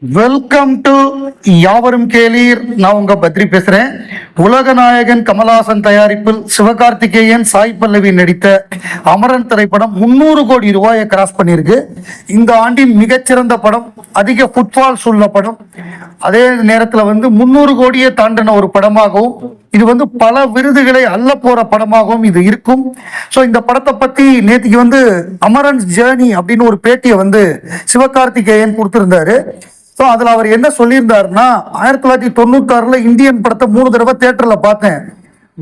Welcome to யாவரும் கேளீர். நான் உங்க பத்ரி பேசுறேன். உலகநாயகன் கமலஹாசன் தயாரிப்பில் சிவகார்த்திகேயன் சாய் பல்லவி நடித்த அமரன் திரைப்படம் முன்னூறு கோடி ரூபாயை கிராஸ் பண்ணியிருக்கு. இந்த ஆண்டின் மிகச்சிறந்த படம் அதிக ஃபுட்பால்ஸ் உள்ள படம். அதே நேரத்தில் வந்து முன்னூறு கோடியை தாண்டின ஒரு படமாகவும் இது வந்து பல விருதுகளை அள்ள போற படமாகவும் இது இருக்கும். ஸோ இந்த படத்தை பத்தி நேற்றுக்கு வந்து அமரன்ஸ் ஜேர்னி அப்படின்னு ஒரு பேட்டியை வந்து சிவகார்த்திகேயன் கொடுத்திருந்தாரு. ஸோ அதில் அவர் என்ன சொல்லியிருந்தாருன்னா ஆயிரத்தி தொள்ளாயிரத்தி தொண்ணூத்தாறுல இந்தியன் படத்தை மூணு தடவை தேட்டரில் பார்த்தேன்.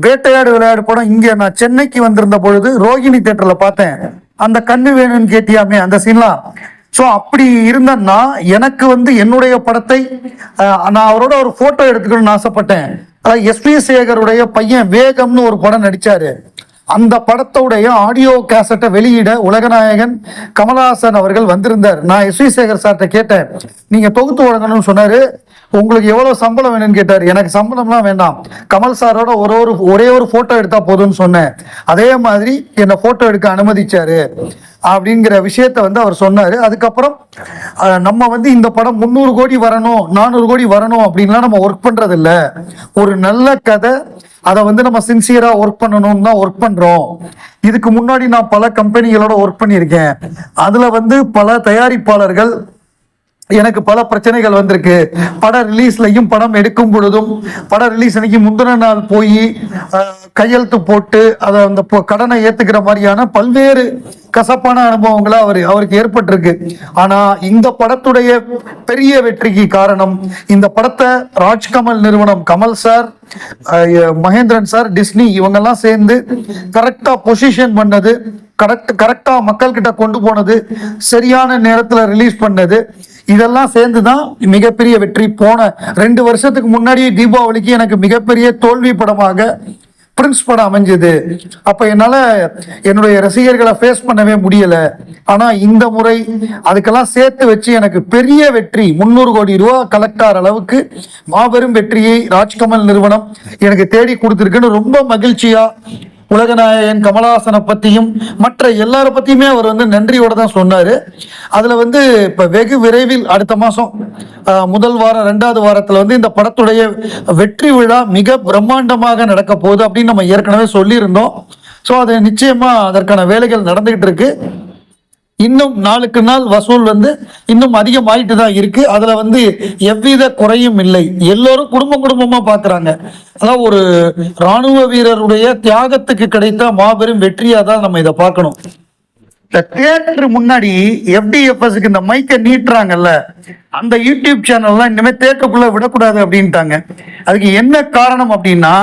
வேட்டையாடு விளையாடு படம் இங்கே நான் சென்னைக்கு வந்திருந்த பொழுது ரோகிணி தேட்டரில் பார்த்தேன். அந்த கண்ணு வேணும்னு கேட்டியாமே அந்த சீன்லாம் ஸோ அப்படி இருந்தேன்னா எனக்கு வந்து என்னுடைய படத்தை நான் அவரோட ஒரு ஃபோட்டோ எடுத்துக்கணும்னு ஆசைப்பட்டேன். அதாவது எஸ்பி சேகருடைய பையன் வேகம்னு ஒரு படம் நடித்தாரு அந்த படத்தோடைய ஆடியோ கேசட்டை வெளியிட உலகநாயகன் கமலஹாசன் அவர்கள் வந்திருந்தார். நான் எஸ் வி சேகர் சார்கிட்ட கேட்டேன். நீங்கள் தொகுத்து வழங்கணும்னு சொன்னார். உங்களுக்கு எவ்வளவு சம்பளம் வேணும்னு கேட்டார். எனக்கு சம்பளம்லாம் வேண்டாம். கமல் சாரோட ஒரு ஒரு ஒரே ஒரு போட்டோ எடுத்தா போதும்னு சொன்னேன். அதே மாதிரி என்னை போட்டோ எடுக்க அனுமதிச்சாரு. அப்படிங்கிற விஷயத்த வந்து அவர் சொன்னாரு. அதுக்கப்புறம் நம்ம வந்து இந்த படம் முந்நூறு கோடி வரணும் நானூறு கோடி வரணும் அப்படின்லாம் நம்ம ஒர்க் பண்றது இல்ல ஒரு நல்ல கதை அதை வந்து நம்ம சின்சியரா ஒர்க் பண்ணணும்னு தான் ஒர்க் பண்றோம். இதுக்கு முன்னாடி நான் பல கம்பெனிகளோட ஒர்க் பண்ணியிருக்கேன். அதுல வந்து பல தயாரிப்பாளர்கள் எனக்கு பல பிரச்சனைகள் வந்திருக்கு. பட ரிலீஸ்லையும் படம் எடுக்கும் பொழுதும் பட ரிலீஸ் அன்னைக்கு முந்தின நாள் போய் கையெழுத்து போட்டு அதை அந்த கடனை ஏத்துக்கிற மாதிரியான பல்வேறு கசப்பான அனுபவங்களை அவர் அவருக்கு ஏற்பட்டிருக்கு. ஆனா இந்த படத்துடைய பெரிய வெற்றிக்கு காரணம் இந்த படத்தை ராஜ்கமல் நிறுவனம் Kamal sir Mahendran sir Disney இவங்கெல்லாம் சேர்ந்து கரெக்டா பொசிஷன் பண்ணது கரெக்ட் கரெக்டா மக்கள் கிட்ட கொண்டு போனது சரியான நேரத்துல ரிலீஸ் பண்ணது இதெல்லாம் சேர்ந்து தான் மிகப்பெரிய வெற்றி. போன ரெண்டு வருஷத்துக்கு முன்னாடியே தீபாவளிக்கு எனக்கு மிகப்பெரிய தோல்வி படமாக பிரின்ஸ் படம் அமைஞ்சது. அப்போ என்னால் என்னுடைய ரசிகர்களை ஃபேஸ் பண்ணவே முடியலை. ஆனால் இந்த முறை அதுக்கெல்லாம் சேர்த்து வச்சு எனக்கு பெரிய வெற்றி. முந்நூறு கோடி ரூபா கலெக்ட் ஆகிற அளவுக்கு மாபெரும் வெற்றியை ராஜ்கமல் நிறுவனம் எனக்கு தேடி கொடுத்துருக்குன்னு ரொம்ப மகிழ்ச்சியாக உலகநாயகன் கமலஹாசனை பற்றியும் மற்ற எல்லார பற்றியுமே அவர் வந்து நன்றியோட தான் சொன்னார். அதில் வந்து இப்போ வெகு விரைவில் அடுத்த மாதம் முதல் வாரம் ரெண்டாவது வாரத்தில் வந்து இந்த படத்துடைய வெற்றி விழா மிக பிரம்மாண்டமாக நடக்க போகுது அப்படின்னு நம்ம ஏற்கனவே சொல்லியிருந்தோம். ஸோ அது நிச்சயமாக அதற்கான வேலைகள் நடந்துக்கிட்டு இருக்கு. இன்னும் நாளுக்கு நாள் வசூல் வந்து இன்னும் அதிகமாயிட்டு தான் இருக்கு. அதுல வந்து எவ்வித குறையும் இல்லை. எல்லோரும் குடும்பம் குடும்பமா பாக்குறாங்க. அதான் ஒரு ராணுவ வீரருடைய தியாகத்துக்கு கிடைத்த மாபெரும் வெற்றியா தான் நம்ம இதை பார்க்கணும். இந்த தியேட்டர் முன்னாடி எஃப்டிஎஃப்எஸ்க்கு இந்த மைக்கை நீட்டுறாங்கல்ல அந்த யூடியூப் சேனல்லாம் இனிமே தேட்டருக்குள்ள விடக்கூடாது அப்படின்ட்டாங்க. அதுக்கு என்ன காரணம் அப்படின்னா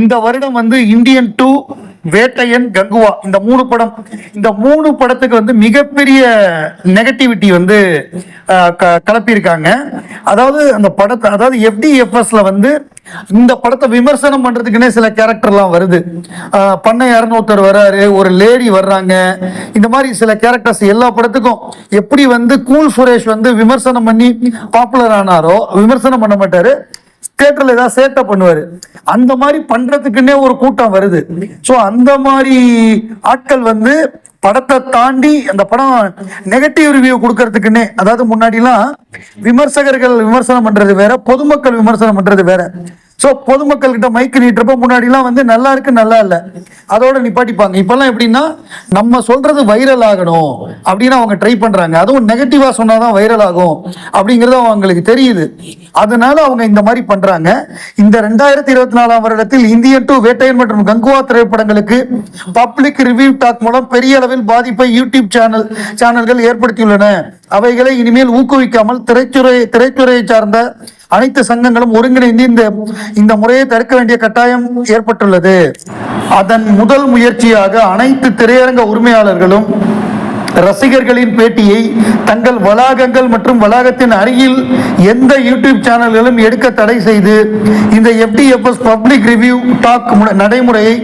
இந்த வருடம் வந்து இந்தியன் டூ வேட்டையன் கங்குவா. இந்த மூணு படம் இந்த மூணு படத்துக்கு வந்து மிகப்பெரிய நெகட்டிவிட்டி வந்து கலப்பியிருக்காங்க க- அதாவது அந்த படத்தை அதாவது எஃப்டிஎஃப்எஸ்ல வந்து இந்த படத்தை விமர்சனம் பண்றதுக்குன்னே சில கேரக்டர்லாம் வருது. ஆஹ் பண்ணையாருன்னு ஒருத்தர் வர்றாரு ஒரு லேடி வர்றாங்க. இந்த மாதிரி சில கேரக்டர்ஸ் எல்லா படத்துக்கும் எப்படி வந்து கூல் சுரேஷ் வந்து விமர்சனம் பண்ணி பாப்புலர் ஆனாரோ விமர்சனம் பண்ண மாட்டாரு. தியேட்டர்ல ஏதாவது சேட்டை பண்ணுவாரு. அந்த மாதிரி பண்றதுக்குன்னே ஒரு கூட்டம் வருது. சோ அந்த மாதிரி ஆட்கள் வந்து படத்தை தாண்டி அந்த படம் நெகட்டிவ் ரிவ்யூ கொடுக்கறதுக்குன்னே அதாவது முன்னாடிலாம் விமர்சகர்கள் விமர்சனம் பண்றது வேற பொதுமக்கள் விமர்சனம் பண்றது வேற. ஸோ பொதுமக்கள்கிட்ட மைக் மைக்கு நீட்டுறப்ப முன்னாடிலாம் வந்து நல்லா இருக்கு நல்லா இல்லை. அதோட நிப்பாட்டிப்பாங்க. இப்போல்லாம் எப்படின்னா நம்ம சொல்றது வைரல் ஆகணும் அப்படின்னு அவங்க ட்ரை பண்றாங்க. அதுவும் நெகட்டிவா சொன்னாதான் வைரல் ஆகும் அப்படிங்கிறது அவங்களுக்கு தெரியுது. அதனால அவங்க இந்த மாதிரி பண்றாங்க. இந்த ரெண்டாயிரத்தி இருபத்தி நாலாம் வருடத்தில் இந்தியன் டூ வேட்டையன் மற்றும் கங்குவா திரைப்படங்களுக்கு பப்ளிக் ரிவ்யூ டாக் மூலம் பெரிய அளவில் பாதிப்பை யூடியூப் சேனல் சேனல்கள் ஏற்படுத்தியுள்ளன. அவைகளை இனிமேல் ஊக்குவிக்காமல் திரைத்துறை திரைத்துறையை சார்ந்த அனைத்து சங்கங்களும் ஒருங்கிணைந்து இந்த இந்த முறையை தடுக்க வேண்டிய கட்டாயம் ஏற்பட்டுள்ளது. அதன் முதல் முயற்சியாக அனைத்து திரையரங்க உரிமையாளர்களும் ரசிகர்களின் பேட்டியை தங்கள் வளாகங்கள் மற்றும் வளாகத்தின் அருகில் எந்த யூடியூப் சேனல்களும் எடுக்க தடை செய்து இந்த எஃப்டிஎஃப்எஸ் பப்ளிக் ரிவ்யூ டாக் நடைமுறையை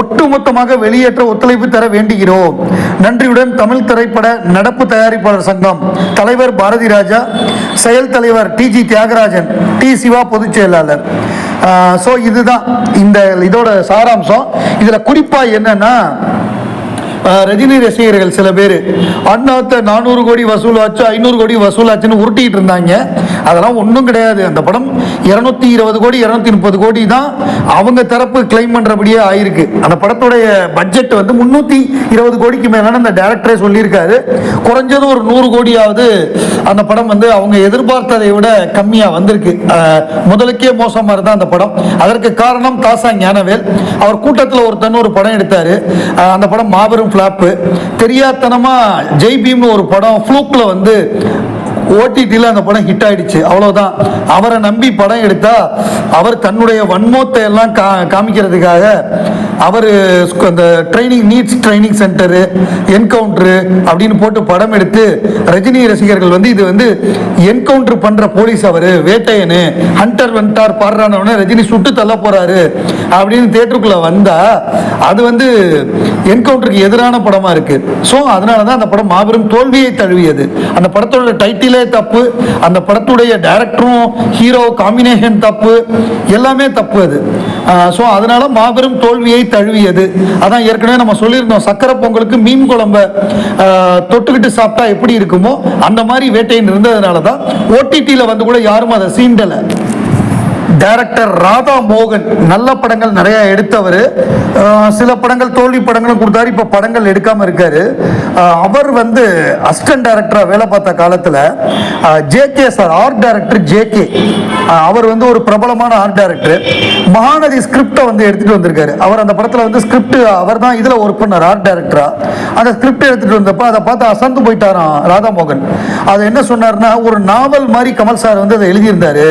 ஒட்டுமொத்தமாக வெளியேற்ற ஒத்துழைப்பு தர வேண்டுகிறோம். நன்றியுடன் தமிழ் திரைப்பட நடப்பு தயாரிப்பாளர் சங்கம் தலைவர் பாரதி ராஜா செயல் தலைவர் T G Thiyagarajan T Siva பொதுச் செயலாளர். ஸோ இதுதான் இந்த இதோட சாராம்சம். இதில் குறிப்பாக என்னன்னா ரஜினி ரசிகர்கள் சில பேர். அண்ணாத்த நானூறு கோடி வசூலாச்சு ஐநூறு கோடி வசூலாச்சுன்னு உருட்டிட்டு இருந்தாங்க. அதெல்லாம் ஒன்றும் கிடையாது. அந்த படம் இருநூத்தி இருபது கோடி இருநூத்தி முப்பது கோடி தான் அவங்க தரப்பு கிளைம் பண்ணுறபடியே ஆயிருக்கு. அந்த படத்துடைய பட்ஜெட் வந்து முந்நூற்றி இருபது கோடிக்கு மேலான அந்த டேரக்டரே சொல்லியிருக்காரு. குறைஞ்சது ஒரு நூறு கோடியாவது அந்த படம் வந்து அவங்க எதிர்பார்த்ததை விட கம்மியாக வந்திருக்கு. முதலுக்கே மோசமாக இருந்தால் அந்த படம். அதற்கு காரணம் தாசா ஞானவேல். அவர் கூட்டத்தில் ஒருத்தன் ஒரு படம் எடுத்தார். அந்த படம் மாபெரும் ஃப்ளாப்பு தெரியாத்தனமா ஜெய் பீம்னு ஒரு படம் ஃப்ளூக்கில் வந்து ஓடிடியில் அந்த படம் ஹிட் ஆயிடுச்சு. அவ்வளோதான் அவரை நம்பி படம் எடுத்தா அவர் தன்னுடைய வன்மோத்தை எல்லாம் கா காமிக்கிறதுக்காக அவர் அந்த training needs training centre encounter அப்படின்னு போட்டு படம் எடுத்து ரஜினி ரசிகர்கள் வந்து இது வந்து என்கவுண்டர் பண்ணுற போலீஸ் அவர் வேட்டையனு ஹண்டர் வந்துட்டார் பாடுறானவனே ரஜினி சுட்டு தள்ள போகிறாரு அப்படின்னு தேட்டருக்குள்ளே வந்தால் அது வந்து என்கவுண்டருக்கு எதிரான படமாக இருக்குது ஸோ அதனால தான் அந்த படம் மாபெரும் தோல்வியை தழுவியது. அந்த படத்தோட டைட்டில் தப்பு அந்த படத்துடைய டைரக்டரும் ஹீரோ காம்பினேஷன் தப்பு எல்லாமே தப்பு அது. ஸோ அதனால மாபெரும் தோல்வியை தழுவியது. அதான் ஏற்கனவே நம்ம சொல்லியிருந்தோம் சக்கரை பொங்கலுக்கு மீன் குழம்ப தொட்டுக்கிட்டு சாப்பிட்டா எப்படி இருக்குமோ அந்த மாதிரி வேட்டையின் இருந்ததுனால தான் ஓடிடியில் வந்து கூட யாரும் அதை சீண்டலை. டைரக்டர் ராதா மோகன் நல்ல படங்கள் நிறைய எடுத்தவர். சில படங்கள் தோல்வி படங்களும் கொடுத்தாரு. இப்போ படங்கள் எடுக்காமல் இருக்காரு. அவர் வந்து அசிஸ்டன்ட் டைரக்டராக வேலை பார்த்த காலத்தில் J K sir art director J K அவர் வந்து ஒரு பிரபலமான ஆர்ட் டைரக்டர் மகாநதி ஸ்கிரிப்டை வந்து எடுத்துகிட்டு வந்திருக்காரு. அவர் அந்த படத்தில் வந்து ஸ்கிரிப்ட் அவர் தான் இதில் ஒர்க் பண்ணார் ஆர்ட் டைரக்டராக அந்த ஸ்கிரிப்ட் எடுத்துகிட்டு வந்தப்போ அதை பார்த்து அசந்து போயிட்டாராம் ராதா மோகன். அது என்ன சொன்னார்னா ஒரு நாவல் மாதிரி கமல் சார் வந்து அதை எழுதியிருந்தாரு.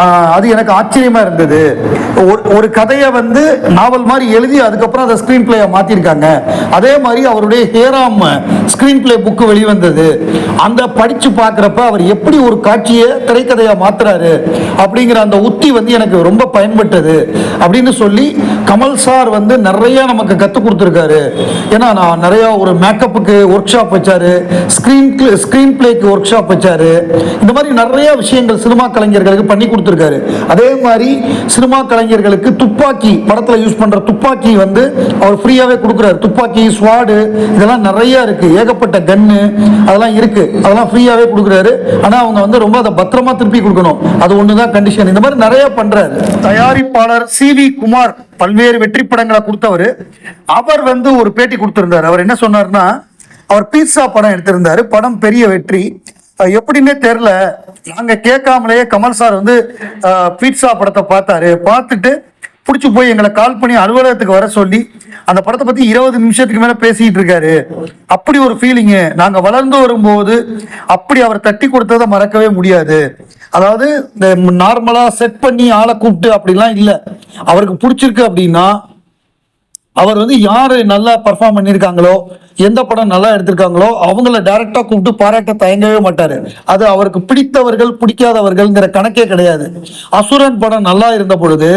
ஆஹ் அது எனக்கு ஆச்சரியமா இருந்தது. ஒரு- ஒரு கதையை வந்து நாவல் மாதிரி எழுதி அதுக்கப்புறம் அதை ஸ்கிரீன் பிளேயை மாற்றிருக்காங்க அதே மாதிரி அவருடைய ஹேராம் ஸ்கிரீன் பிளே புக்கு வெளிவந்தது. அந்த படிச்சு பார்க்குறப்ப அவர் எப்படி ஒரு காட்சியை திரைக்கதையாக மாத்துறாரு அப்படிங்கிற அந்த உத்தி வந்து எனக்கு ரொம்ப பயன்பட்டது அப்படின்னு சொல்லி கமல் சார் வந்து நிறைய நமக்கு கற்றுக் கொடுத்துருக்காரு. ஏன்னா நான் நிறையா ஒரு மேக்கப்புக்கு ஒர்க் ஷாப் வச்சாரு ஸ்க்ரீன் ஸ்க்ரீன் பிளேக்கு ஒர்க் ஷாப் வச்சாரு. இந்த மாதிரி நிறைய விஷயங்கள் சினிமா கலைஞர்களுக்கு பண்ணி கொடுத்துருக்காரு. அதே மாதிரி சினிமா கலைஞர்களுக்கு துப்பாக்கி படத்தில் யூஸ் பண்ணுற துப்பாக்கி வந்து அவர் ஃப்ரீயாகவே கொடுக்குறாரு. துப்பாக்கி ஸ்வாடு இதெல்லாம் நிறையா இருக்குது ஏகப்பட்ட கன்னு அதெல்லாம் இருக்குது அதெல்லாம் ஃப்ரீயாகவே கொடுக்குறாரு. ஆனால் அவங்க வந்து ரொம்ப அதை பத்திரமா திருப்பி கொடுக்கணும். அது ஒன்று தான் கண்டிஷன் இந்த மாதிரி நிறைய பண்ணுறாரு தயாரிப்பாளர் சி வி குமார் பல்வேறு வெற்றி படங்களை கொடுத்தவர். அவர் வந்து ஒரு பேட்டி கொடுத்துருந்தார். அவர் என்ன சொன்னார்னா அவர் பீட்சா படம் எடுத்திருந்தாரு. படம் பெரிய வெற்றி. எப்படின்னே தெரில நாங்க கேட்காமலேயே கமல் சார் வந்து பீட்சா படத்தை பார்த்தாரு. பார்த்துட்டு பிடிச்சி போய் எங்களை கால் பண்ணி அலுவலகத்துக்கு வர சொல்லி அந்த படத்தை பத்தி இருபது நிமிஷத்துக்கு மேல பேசிட்டு இருக்காரு. அப்படி ஒரு ஃபீலிங்கு நாங்க வளர்ந்து வரும்போது அப்படி அவர் தட்டி கொடுத்ததை மறக்கவே முடியாது. அதாவது இந்த நார்மலா செட் பண்ணி ஆளை கூப்பிட்டு அப்படிலாம் இல்லை. அவருக்கு பிடிச்சிருக்கு அப்படின்னா அவர் வந்து யார் நல்லா பர்ஃபார்ம் பண்ணியிருக்காங்களோ எந்த படம் நல்லா எடுத்திருக்காங்களோ அவங்கள டைரக்டாக கூப்பிட்டு பாராட்ட தயங்கவே மாட்டார். அது அவருக்கு பிடித்தவர்கள் பிடிக்காதவர்கள்ங்கிற கணக்கே கிடையாது. அசுரன் படம் நல்லா இருந்த பொழுது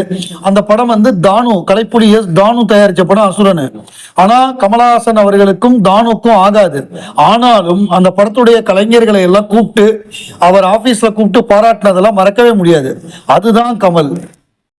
அந்த படம் வந்து தானு கலைப்புலி எஸ் தானு தயாரித்த படம் அசுரன். ஆனால் கமலஹாசன் அவர்களுக்கும் தானுக்கும் ஆகாது. ஆனாலும் அந்த படத்துடைய கலைஞர்களை எல்லாம் கூப்பிட்டு அவர் ஆஃபீஸில் கூப்பிட்டு பாராட்டினதெல்லாம் மறக்கவே முடியாது. அதுதான் கமல்.